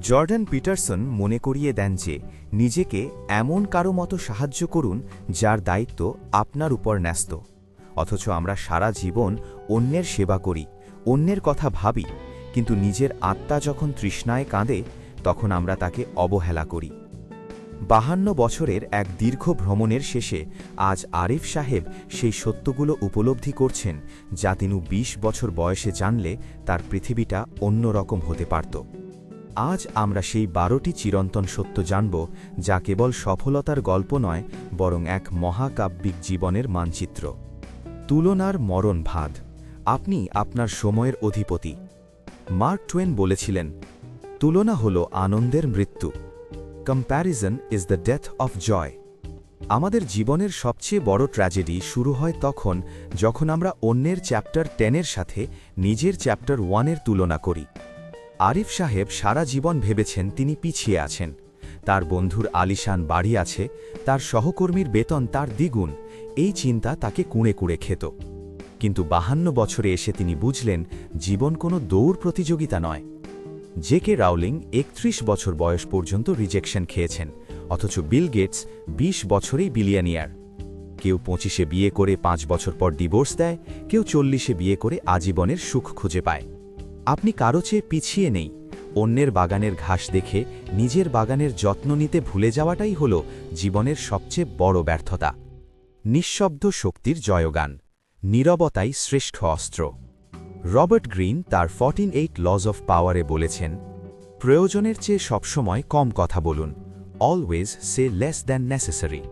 Jordan Pietersen মনে করিয়ে দেন যে, নিজেকে এমন কারও মতো সাহায্য করুন যার দায়িত্ব আপনার উপর ন্যস্ত। অথচ আমরা সারা জীবন অন্যের সেবা করি, অন্যের কথা ভাবি, কিন্তু নিজের আত্মা যখন তৃষ্ণায় কাঁদে, তখন আমরা তাকে অবহেলা করি। বাহান্ন বছরের এক দীর্ঘ ভ্রমণের শেষে আজ আরিফ সাহেব সেই সত্যগুলো উপলব্ধি করছেন যা তিনি ২০ বছর বয়সে জানলে তার পৃথিবীটা অন্যরকম হতে পারত। আজ আমরা সেই বারোটি চিরন্তন সত্য জানব, যা কেবল সফলতার গল্প নয়, বরং এক মহাকাব্যিক জীবনের মানচিত্র। তুলনার মরণ ভাদ। আপনি আপনার সময়ের অধিপতি। মার্ক টুয়েন বলেছিলেন, তুলনা হল আনন্দের মৃত্যু। Comparison is the death of joy. আমাদের জীবনের সবচেয়ে বড় ট্র্যাজেডি শুরু হয় তখন, যখন আমরা অন্যের চ্যাপ্টার টেনের সাথে নিজের চ্যাপ্টার ওয়ানের তুলনা করি। আরিফ সাহেব সারা জীবন ভেবেছেন তিনি পিছিয়ে আছেন। তার বন্ধুর আলিশান বাড়ি আছে, তার সহকর্মীর বেতন তার দ্বিগুণ, এই চিন্তা তাকে কুঁড়ে কুঁড়ে খেত। কিন্তু বাহান্ন বছরে এসে তিনি বুঝলেন, জীবন কোনো দৌড় প্রতিযোগিতা নয়। জে কে রাউলিং একত্রিশ বছর বয়স পর্যন্ত রিজেকশন খেয়েছেন, অথচ বিল গেটস ২০ বছরেই বিলিয়ানিয়ার। কেউ পঁচিশে বিয়ে করে পাঁচ বছর পর ডিভোর্স দেয়, কেউ চল্লিশে বিয়ে করে আজীবনের সুখ খুঁজে পায়। আপনি কারও চেয়ে পিছিয়ে নেই। অন্যের বাগানের ঘাস দেখে নিজের বাগানের যত্ন নিতে ভুলে যাওয়াটাই হল জীবনের সবচেয়ে বড় ব্যর্থতা। নিঃশব্দ শক্তির জয়গান, নীরবতাই শ্রেষ্ঠ অস্ত্র। রবার্ট গ্রিন তার ফর্টিন এইট লজ অফ পাওয়ারে বলেছেন, প্রয়োজনের চেয়ে সবসময় কম কথা বলুন, always say less than necessary.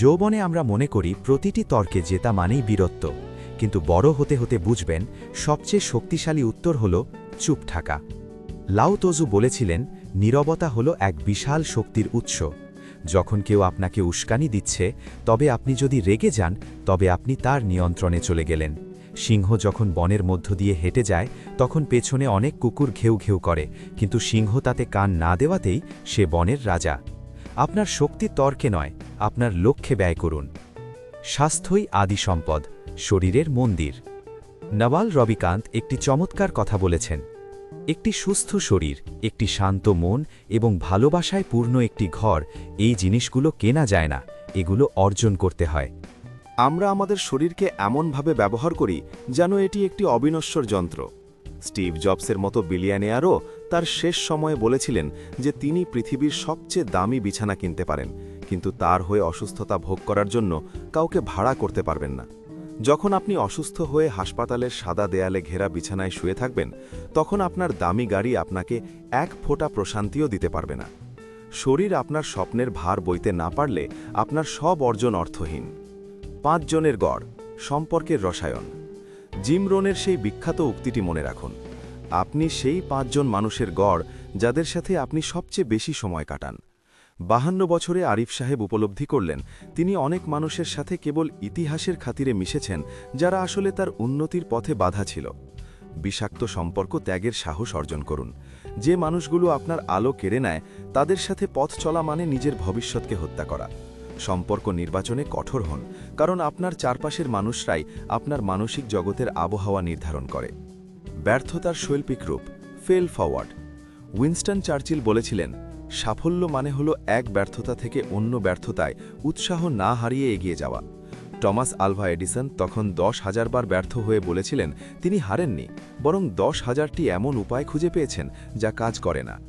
যৌবনে আমরা মনে করি প্রতিটি তর্কে জেতা মানেই বীরত্ব। কিন্তু বড় হতে হতে বুঝবেন, সবচেয়ে শক্তিশালী উত্তর হল চুপ থাকা। লাউতজু বলেছিলেন, নীরবতা হল এক বিশাল শক্তির উৎস। যখন কেউ আপনাকে উস্কানি দিচ্ছে, তবে আপনি যদি রেগে যান, তবে আপনি তার নিয়ন্ত্রণে চলে গেলেন। সিংহ যখন বনের মধ্য দিয়ে হেঁটে যায়, তখন পেছনে অনেক কুকুর ঘেউ ঘেউ করে, কিন্তু সিংহ তাতে কান না দেওয়াতেই সে বনের রাজা। আপনার শক্তি তর্কে নয়, আপনার লক্ষ্যে ব্যয় করুন। স্বাস্থ্যই আদি সম্পদ। শরীরের মন্দির। নওয়াল রবিকান্ত একটি চমৎকার কথা বলেছেন। একটি সুস্থ শরীর, একটি শান্ত মন এবং ভালোবাসায় পূর্ণ একটি ঘর, এই জিনিসগুলো কেনা যায় না, এগুলো অর্জন করতে হয়। আমরা আমাদের শরীরকে এমনভাবে ব্যবহার করি যেন এটি একটি অবিনশ্বর যন্ত্র। স্টিভ জবসের মতো বিলিয়ানিয়ারও তার শেষ সময়ে বলেছিলেন যে তিনি পৃথিবীর সবচেয়ে দামি বিছানা কিনতে পারেন, কিন্তু তার হয়ে অসুস্থতা ভোগ করার জন্য কাউকে ভাড়া করতে পারবেন না। যখন আপনি অসুস্থ হয়ে হাসপাতালের সাদা দেয়ালে ঘেরা বিছানায় শুয়ে থাকবেন, তখন আপনার দামি গাড়ি আপনাকে এক ফোঁটা প্রশান্তিও দিতে পারবে না। শরীর আপনার স্বপ্নের ভার বইতে না পারলে আপনার সব অর্জন অর্থহীন। পাঁচজনের গড়, সম্পর্কের রসায়ন। জিম রোনের সেই বিখ্যাত উক্তিটি মনে রাখুন, আপনি সেই পাঁচজন মানুষের গড় যাদের সাথে আপনি সবচেয়ে বেশি সময় কাটান। বাহান্ন বছরে আরিফ সাহেব উপলব্ধি করলেন, তিনি অনেক মানুষের সাথে কেবল ইতিহাসের খাতিরে মিশেছেন, যারা আসলে তার উন্নতির পথে বাধা ছিল। বিষাক্ত সম্পর্ক ত্যাগের সাহস অর্জন করুন। যে মানুষগুলো আপনার আলো কেড়ে নেয়, তাদের সাথে পথ চলা মানে নিজের ভবিষ্যৎকে হত্যা করা। সম্পর্ক নির্বাচনে কঠোর হন, কারণ আপনার চারপাশের মানুষরাই আপনার মানসিক জগতের আবহাওয়া নির্ধারণ করে। ব্যর্থতার শৈল্পিক রূপ ফেল ফরওয়ার্ড উইনস্টন চার্চিল বলেছিলেন সাফল্য মানে হল এক ব্যর্থতা থেকে অন্য ব্যর্থতায় উৎসাহ না হারিয়ে এগিয়ে যাওয়া। টমাস আলভা এডিসন তখন দশ হাজারবার ব্যর্থ হয়ে বলেছিলেন, তিনি হারেননি, বরং দশ হাজারটি এমন উপায় খুঁজে পেয়েছেন যা কাজ করে না।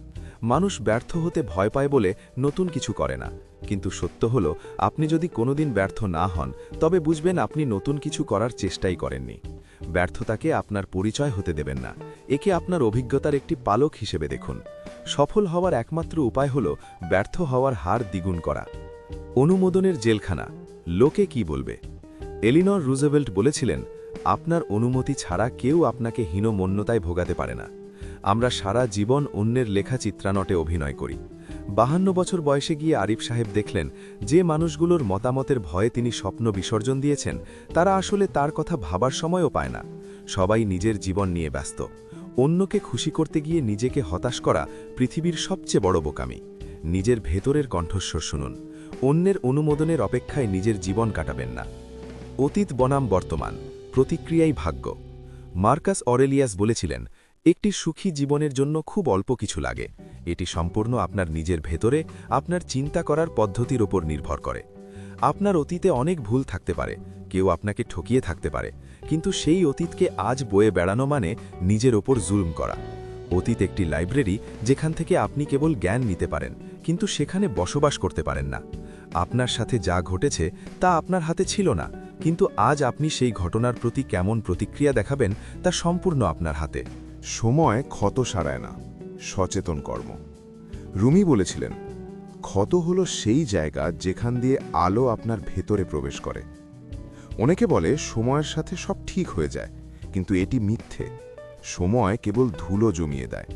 মানুষ ব্যর্থ হতে ভয় পায় বলে নতুন কিছু করে না। কিন্তু সত্য হল, আপনি যদি কোনোদিন ব্যর্থ না হন, তবে বুঝবেন আপনি নতুন কিছু করার চেষ্টাই করেননি। ব্যর্থতাকে আপনার পরিচয় হতে দেবেন না। একে আপনার অভিজ্ঞতার একটি পালক হিসেবে দেখুন। সফল হওয়ার একমাত্র উপায় হল ব্যর্থ হওয়ার হার দ্বিগুণ করা। অনুমোদনের জেলখানা। লোকে কি বলবে? এলিনর রুজেভেল্ট বলেছিলেন, আপনার অনুমতি ছাড়া কেউ আপনাকে হীনমন্যতায় ভোগাতে পারে না। আমরা সারা জীবন অন্যের লেখা চিত্রানটে অভিনয় করি। বাহান্ন বছর বয়সে গিয়ে আরিফ সাহেব দেখলেন, যে মানুষগুলোর মতামতের ভয়ে তিনি স্বপ্ন বিসর্জন দিয়েছেন, তারা আসলে তার কথা ভাবার সময়ও পায় না। সবাই নিজের জীবন নিয়ে ব্যস্ত। অন্যকে খুশি করতে গিয়ে নিজেকে হতাশ করা পৃথিবীর সবচেয়ে বড় বোকামি। নিজের ভেতরের কণ্ঠস্বর শুনুন। অন্যের অনুমোদনের অপেক্ষায় নিজের জীবন কাটাবেন না। অতীত বনাম বর্তমান, প্রতিক্রিয়াই ভাগ্য। মার্কাস অরেলিয়াস বলেছিলেন, একটি সুখী জীবনের জন্য খুব অল্প কিছু লাগে। এটি সম্পূর্ণ আপনার নিজের ভেতরে, আপনার চিন্তা করার পদ্ধতির ওপর নির্ভর করে। আপনার অতীতে অনেক ভুল থাকতে পারে, কেউ আপনাকে ঠকিয়ে থাকতে পারে, কিন্তু সেই অতীতকে আজ বয়ে বেড়ানো মানে নিজের ওপর জুলুম করা। অতীত একটি লাইব্রেরি যেখান থেকে আপনি কেবল জ্ঞান নিতে পারেন, কিন্তু সেখানে বসবাস করতে পারেন না। আপনার সাথে যা ঘটেছে তা আপনার হাতে ছিল না, কিন্তু আজ আপনি সেই ঘটনার প্রতি কেমন প্রতিক্রিয়া দেখাবেন তা সম্পূর্ণ আপনার হাতে। সময় ক্ষত সারায় না, সচেতন কর্ম। রুমি বলেছিলেন ক্ষত হলো সেই জায়গা যেখান দিয়ে আলো আপনার ভেতরে প্রবেশ করে। অনেকে বলে সময়ের সাথে সব ঠিক হয়ে যায়, কিন্তু এটি মিথ্যে। সময় কেবল ধুলো জমিয়ে দেয়।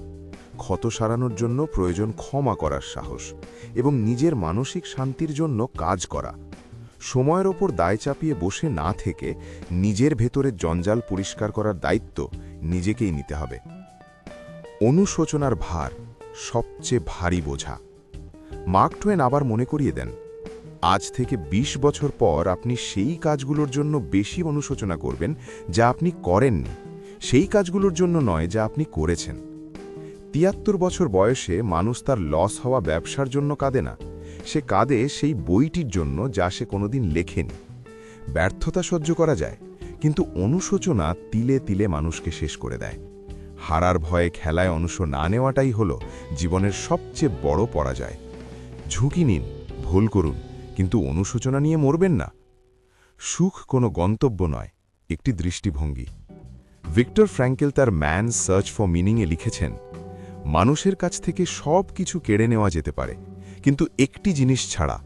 ক্ষত সারানোর জন্য প্রয়োজন ক্ষমা করার সাহস এবং নিজের মানসিক শান্তির জন্য কাজ করা। সময়ের ওপর দায় চাপিয়ে বসে না থেকে নিজের ভেতরে জঞ্জাল পরিষ্কার করার দায়িত্ব নিজেকেই নিতে হবে। অনুশোচনার ভার সবচেয়ে ভারী বোঝা। মার্ক টোয়েন আবার মনে করিয়ে দেন, আজ থেকে ২০ বছর পর আপনি সেই কাজগুলোর জন্য বেশি অনুশোচনা করবেন যা আপনি করেননি। সেই কাজগুলোর জন্য নয় যা আপনি করেছেন। তিয়াত্তর বছর বয়সে মানুষ তার লস হওয়া ব্যবসার জন্য কাঁদে না। সে কাঁদে সেই বইটির জন্য যা সে কোনোদিন লেখেনি। ব্যর্থতা সহ্য করা যায়, কিন্তু অনুশোচনা তিলে তিলে মানুষকে শেষ করে দেয়। হারার ভয়ে খেলায় অংশ না নেওয়াটাই হল জীবনের সবচেয়ে বড় পরাজয়। ঝুঁকি নিন, ভুল করুন, কিন্তু অনুশোচনা নিয়ে মরবেন না। সুখ কোনো গন্তব্য নয়, একটি দৃষ্টিভঙ্গি। ভিক্টর ফ্র্যাঙ্কেল তার ম্যান সার্চ ফর মিনিংয়ে লিখেছেন, মানুষের কাছ থেকে সব কিছু কেড়ে নেওয়া যেতে পারে, কিন্তু একটি জিনিস ছাড়া,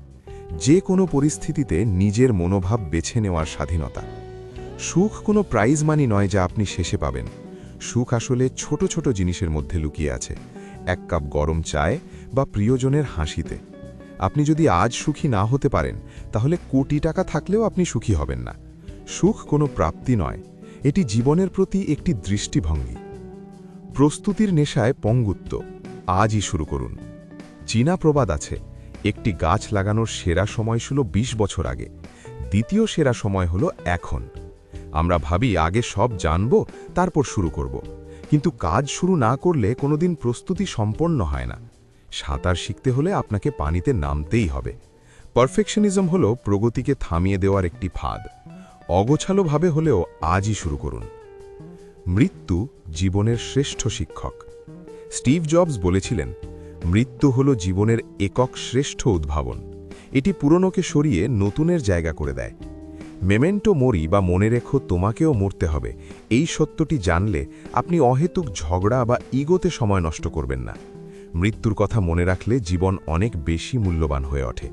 যে কোনো পরিস্থিতিতে নিজের মনোভাব বেছে নেওয়ার স্বাধীনতা। সুখ কোনো প্রাইজ মানি নয় যা আপনি শেষে পাবেন। সুখ আসলে ছোট ছোট জিনিসের মধ্যে লুকিয়ে আছে, এক কাপ গরম চায় বা প্রিয়জনের হাসিতে। আপনি যদি আজ সুখী না হতে পারেন, তাহলে কোটি টাকা থাকলেও আপনি সুখী হবেন না। সুখ কোনো প্রাপ্তি নয়, এটি জীবনের প্রতি একটি দৃষ্টিভঙ্গি। প্রস্তুতির নেশায় পঙ্গুত্ব, আজই শুরু করুন। চীনা প্রবাদ আছে, একটি গাছ লাগানোর সেরা সময় ছিল ২০ বছর আগে, দ্বিতীয় সেরা সময় হলো এখন। আমরা ভাবি আগে সব জানব, তারপর শুরু করব। কিন্তু কাজ শুরু না করলে কোনোদিন প্রস্তুতি সম্পন্ন হয় না। সাঁতার শিখতে হলে আপনাকে পানিতে নামতেই হবে। পারফেকশনিজম হল প্রগতিকে থামিয়ে দেওয়ার একটি ফাঁদ। অগোছালোভাবে হলেও আজই শুরু করুন। মৃত্যু জীবনের শ্রেষ্ঠ শিক্ষক। স্টিভ জবস বলেছিলেন, মৃত্যু হল জীবনের একক শ্রেষ্ঠ উদ্ভাবন। এটি পুরনোকে সরিয়ে নতুনের জায়গা করে দেয়। মেমেন্টো মরি বা মনে রেখো তোমাকেও মরতে হবে। এই সত্যটি জানলে আপনি অহেতুক ঝগড়া বা ইগোতে সময় নষ্ট করবেন না। মৃত্যুর কথা মনে রাখলে জীবন অনেক বেশি মূল্যবান হয়ে ওঠে।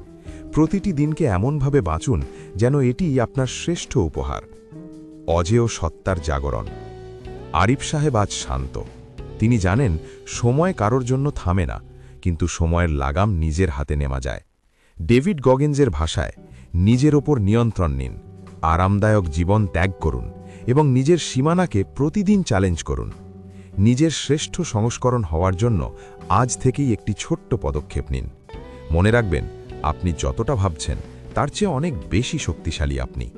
প্রতিটি দিনকে এমনভাবে বাঁচুন যেন এটি আপনার শ্রেষ্ঠ উপহার। অজেয় সত্তার জাগরণ। আরিফ সাহেব আজ শান্ত। তিনি জানেন, সময় কারোর জন্য থামে না, কিন্তু সময়ের লাগাম নিজের হাতে নেওয়া যায়। ডেভিড গগেন্সের ভাষায়, নিজের ওপর নিয়ন্ত্রণ নিন, আরামদায়ক জীবন ত্যাগ করুন এবং নিজের সীমানাকে প্রতিদিন চ্যালেঞ্জ করুন। নিজের শ্রেষ্ঠ সংস্করণ হওয়ার জন্য আজ থেকেই একটি ছোট্ট পদক্ষেপ নিন। মনে রাখবেন, আপনি যতটা ভাবছেন, তার চেয়ে অনেক বেশি শক্তিশালী আপনি।